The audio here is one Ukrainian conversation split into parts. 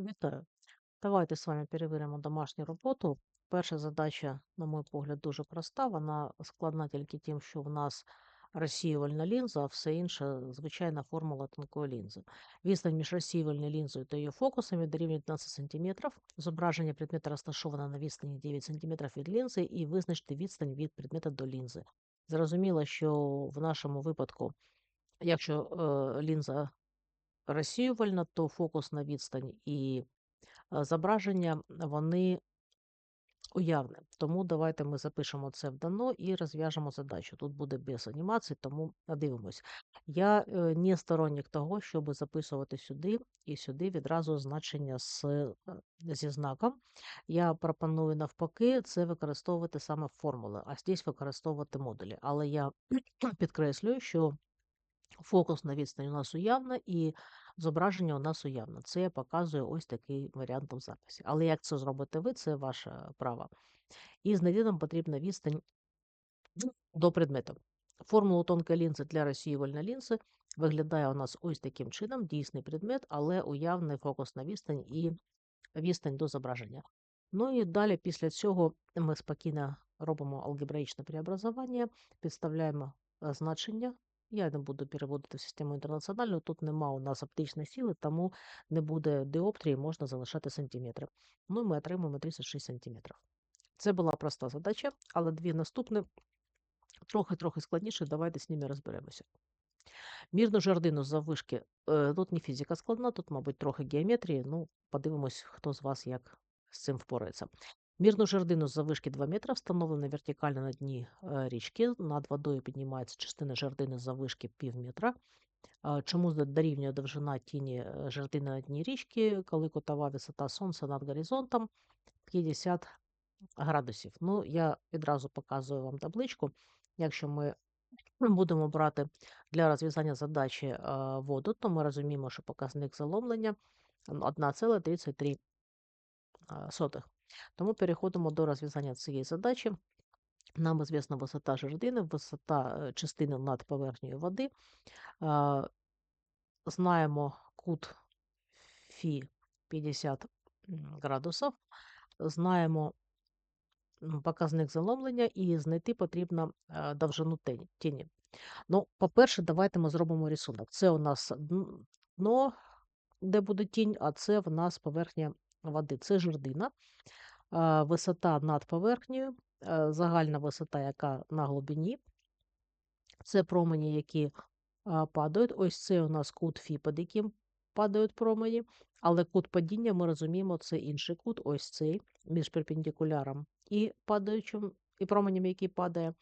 Вітаю. Давайте з вами перевіримо домашню роботу. Перша задача, на мій погляд, дуже проста. Вона складна тільки тим, що в нас розсіювальна лінза, а все інше звичайна формула тонкої лінзи. Відстань між розсіювальною лінзою та її фокусами дорівнює 15 см. Зображення предмета розташоване на відстані 9 см від лінзи і визначте відстань від предмета до лінзи. Зрозуміло, що в нашому випадку, якщо е, лінза розсіювальна, то фокусна відстань і зображення вони уявні. Тому давайте ми запишемо це в дано і розв'яжемо задачу. Тут буде без анімації, тому дивимось. Я е, не сторонник того, щоб записувати сюди і сюди відразу значення з, е, зі знаком. Я пропоную навпаки це використовувати саме формули, а здесь використовувати модулі. Але я підкреслюю, що Фокусна відстань у нас уявна і зображення у нас уявне. Це я показую ось такий варіант в записі. Але як це зробите ви, це ваше право. І знайти нам потрібна відстань до предмету. Формулу тонкої лінзи для розсіювальної лінзи виглядає у нас ось таким чином: дійсний предмет, але уявний фокусна відстань і відстань до зображення. Ну і далі, після цього, ми спокійно робимо алгебраїчне преобразування, підставляємо е, значення я не буду переводити в систему інтернаціональну. Тут нема у нас оптичної сили, тому не буде диоптрії, можна залишати сантиметри. Ну і ми отримуємо 36 сантиметрів. Це була проста задача, але дві наступні трохи-трохи складніше. Давайте з ними розберемося. Мірну жердину заввишки, е, тут не фізика складна, тут, мабуть, трохи геометрії. Ну, подивимось, хто з вас як з цим впорається. Мірну жердину з завишки 2 метра встановлена вертикально на дні е, річки. Над водою піднімається частина жердини з завишки пів метра. Чому дорівнює довжина тіні е, жердини на дні річки, коли котова висота сонця над горизонтом 50 градусів. Ну, я відразу показую вам табличку. Якщо ми будемо брати для розв'язання задачі воду, то ми розуміємо, що показник заломлення 1,33 сотих. Тому переходимо до розв'язання цієї задачі. Нам звісна висота жердини, висота е, частини над поверхнею води. Знаємо кут Фі 50 градусів, знаємо показник заломлення і знайти потрібно е, довжину тіні. Ну, По-перше, давайте ми зробимо рисунок. Це у нас дно, де буде тінь, а це в нас поверхня води. Це жердина висота над поверхнею, загальна висота, яка на глибині. Це промені, які падають. Ось це у нас кут Фі, під яким падають промені, але кут падіння, ми розуміємо, це інший кут, ось цей, між перпендикуляром і падаючим, і променем, який падає.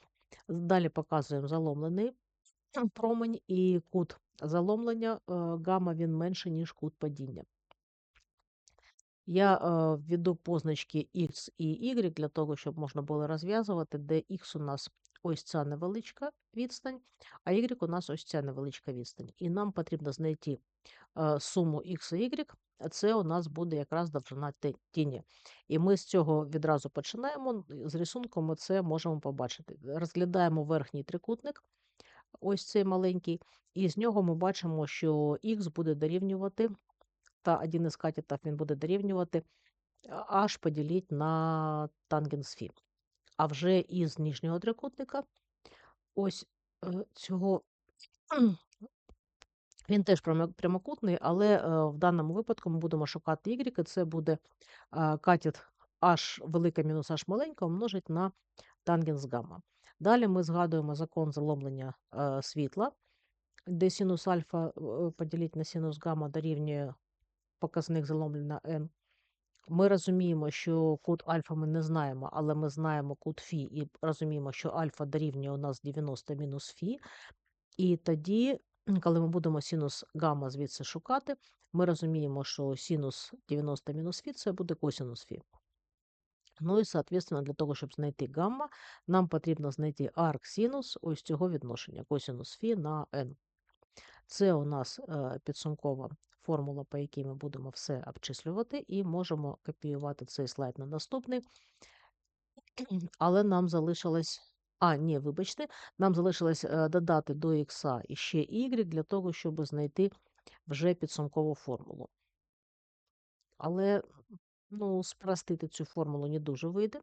Далі показуємо заломлений промень і кут заломлення гамма він менше, ніж кут падіння. Я введу позначки X і Y для того, щоб можна було розв'язувати, де X у нас ось ця невеличка відстань, а Y у нас ось ця невеличка відстань. І нам потрібно знайти суму X і Y, це у нас буде якраз довжина тіні. І ми з цього відразу починаємо. З рисунком ми це можемо побачити. Розглядаємо верхній трикутник, ось цей маленький, і з нього ми бачимо, що Х буде дорівнювати та один із катетів він буде дорівнювати h поділити на тангенс фі. А вже із нижнього трикутника, ось цього, він теж прямокутний, але е, в даному випадку ми будемо шукати y, і це буде катет h велика мінус h маленька умножить на тангенс гамма. Далі ми згадуємо закон заломлення світла, де синус альфа поділити на синус гамма дорівнює показник заломлення n. Ми розуміємо, що кут альфа ми не знаємо, але ми знаємо кут фі і розуміємо, що альфа дорівнює у нас 90 мінус фі. І тоді, коли ми будемо синус гамма звідси шукати, ми розуміємо, що синус 90 мінус фі це буде косинус фі. Ну і, соответственно, для того, щоб знайти гамма, нам потрібно знайти арк синус ось цього відношення, косинус фі на n. Це у нас е, підсумкова формула, по якій ми будемо все обчислювати, і можемо копіювати цей слайд на наступний. Але нам залишилось. А, ні, вибачте, нам залишилось е, додати до х і ще y для того, щоб знайти вже підсумкову формулу. Але ну, спростити цю формулу не дуже вийде.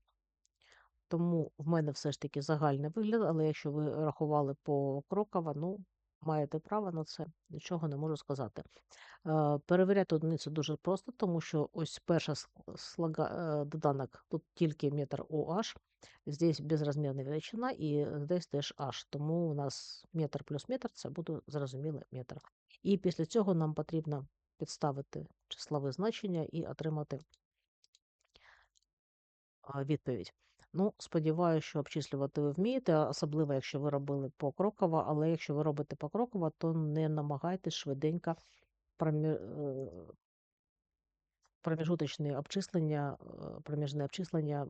Тому в мене все ж таки загальний вигляд, але якщо ви рахували покроково, ну, маєте право на це, нічого не можу сказати. Е, Перевіряти одиницю дуже просто, тому що ось перша с- слога, е, доданок тут тільки метр OH, здесь безрозмірна величина і здесь теж H. Тому у нас метр плюс метр це буде зрозуміло метр. І після цього нам потрібно підставити числове значення і отримати відповідь. Ну, сподіваюся, що обчислювати ви вмієте, особливо якщо ви робили покроково, але якщо ви робите покроково, то не намагайтесь швиденько е, обчислення, е, проміжне обчислення,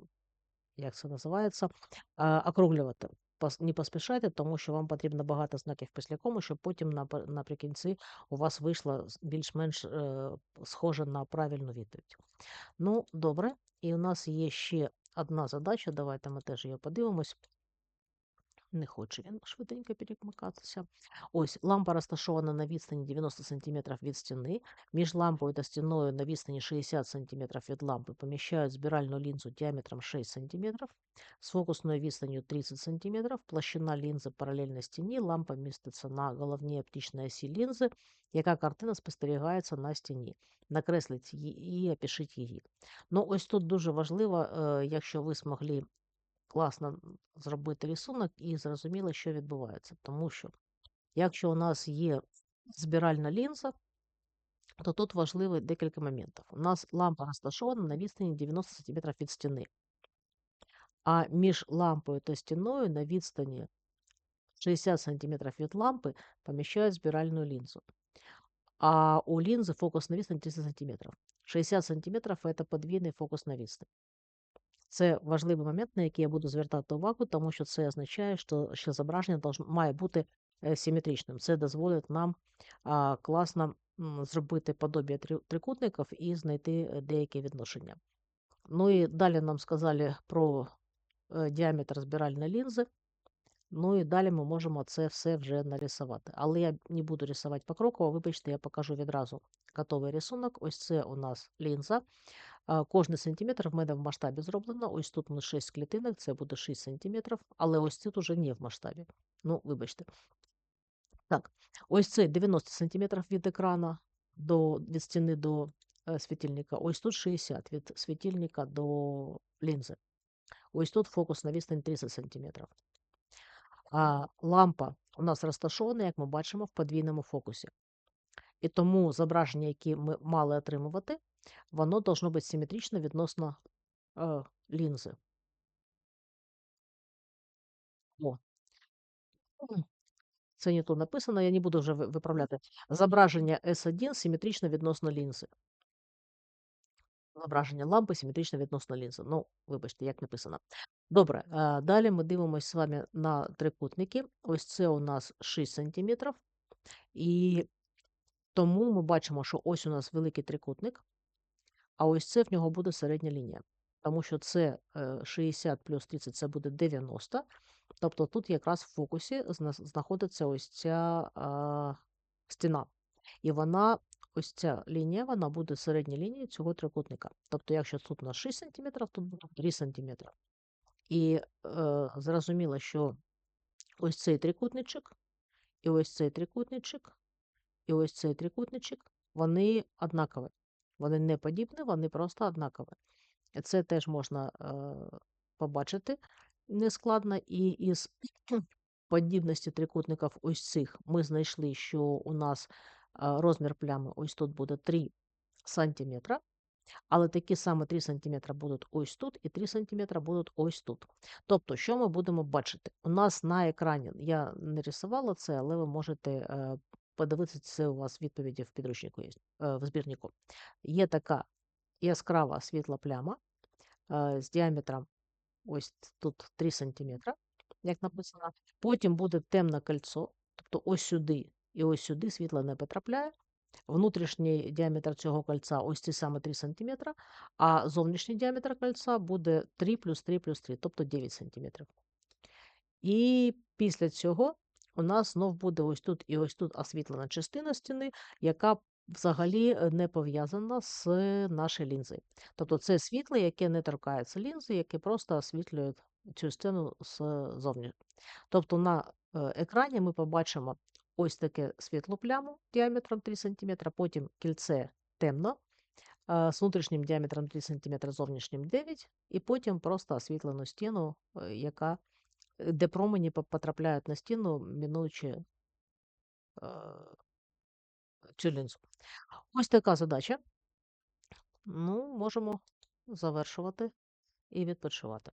як це називається, округлювати. Не поспішайте, тому що вам потрібно багато знаків після кому, щоб потім наприкінці у вас вийшло більш-менш е, схоже на правильну відповідь. Ну, добре. І у нас є ще одна задача. Давайте ми теж її подивимось. Не хоче він швиденько перемикатися. Ось лампа розташована на відстані 90 см від стіни. Між лампою та стіною на відстані 60 см від лампи поміщають збиральну лінзу діаметром 6 см, з фокусною відстанню 30 см, площина лінзи паралельна стіні, лампа міститься на головній оптичній осі лінзи, яка картина спостерігається на стіні. Накресліть її і опишіть її. Ну, ось тут дуже важливо, е, якщо ви змогли класно зробити рисунок і зрозуміло, що відбувається. Тому що, якщо у нас є збиральна лінза, то тут важливо декілька моментів. У нас лампа розташована на відстані 90 см від стіни, а між лампою та стіною на відстані 60 см від лампи поміщають збиральну лінзу. А у лінзи фокус на відстань 30 см. 60 см – це подвійний фокус на відстань. Це важливий момент, на який я буду звертати увагу, тому що це означає, що, що зображення має бути е, симетричним. Це дозволить нам а, класно зробити подобія три- трикутників і знайти е, деякі відношення. Ну і далі нам сказали про е, діаметр збиральної лінзи. Ну і далі ми можемо це все вже нарисувати. Але я не буду рисувати покроково, вибачте, я покажу відразу готовий рисунок. Ось це у нас лінза. Кожний сантиметр в мене в масштабі зроблено. Ось тут у нас 6 клітинок, це буде 6 сантиметрів, але ось тут уже не в масштабі. Ну, вибачте. Так, ось це 90 сантиметрів від екрана до, від стіни до е, світильника. Ось тут 60 від світильника до лінзи. Ось тут фокус на відстань 30 сантиметрів. А лампа у нас розташована, як ми бачимо, в подвійному фокусі. І тому зображення, яке ми мали отримувати, воно должно бути симетрично відносно е, лінзи. О, це не то написано, я не буду вже виправляти. Зображення S1 симетрично відносно лінзи. Зображення лампи симетрично відносно лінзи. Ну, вибачте, як написано. Добре, далі ми дивимося з вами на трикутники. Ось це у нас 6 см. І тому ми бачимо, що ось у нас великий трикутник, а ось це в нього буде середня лінія. Тому що це е, 60 плюс 30 це буде 90. Тобто тут якраз в фокусі знаходиться ось ця а, стіна. І вона, ось ця лінія, вона буде середня лінія цього трикутника. Тобто, якщо тут у нас 6 см, тут буде 3 см. І е, зрозуміло, що ось цей трикутничок, і ось цей трикутничок, і ось цей трикутничок, вони однакові. Вони не подібні, вони просто однакові. Це теж можна е, побачити нескладно. І із подібності трикутників ось цих ми знайшли, що у нас е, розмір плями ось тут буде 3 см, але такі саме 3 см будуть ось тут, і 3 см будуть ось тут. Тобто, що ми будемо бачити? У нас на екрані, я не рисувала це, але ви можете е, подивитися це у вас відповіді в підручнику є, в збірнику. Є така яскрава світла пляма з діаметром ось тут 3 см, як написано. Потім буде темне кольцо, тобто ось сюди і ось сюди світло не потрапляє. Внутрішній діаметр цього кольця ось ці саме 3 см, а зовнішній діаметр кольця буде 3 плюс 3 плюс 3, тобто 9 см. І після цього у нас знов буде ось тут і ось тут освітлена частина стіни, яка взагалі е, не пов'язана з нашою лінзою. Тобто це світло, яке не торкається лінзи, яке просто освітлює цю стіну ззовні. Тобто на е, екрані ми побачимо ось таке світлу пляму діаметром 3 см, потім кільце темно, е, з внутрішнім діаметром 3 см, зовнішнім 9 і потім просто освітлену стіну, е, яка, е, де промені по- потрапляють на стіну, мінуючи цю лінзу. Ось така задача. Ну, можемо завершувати і відпочивати.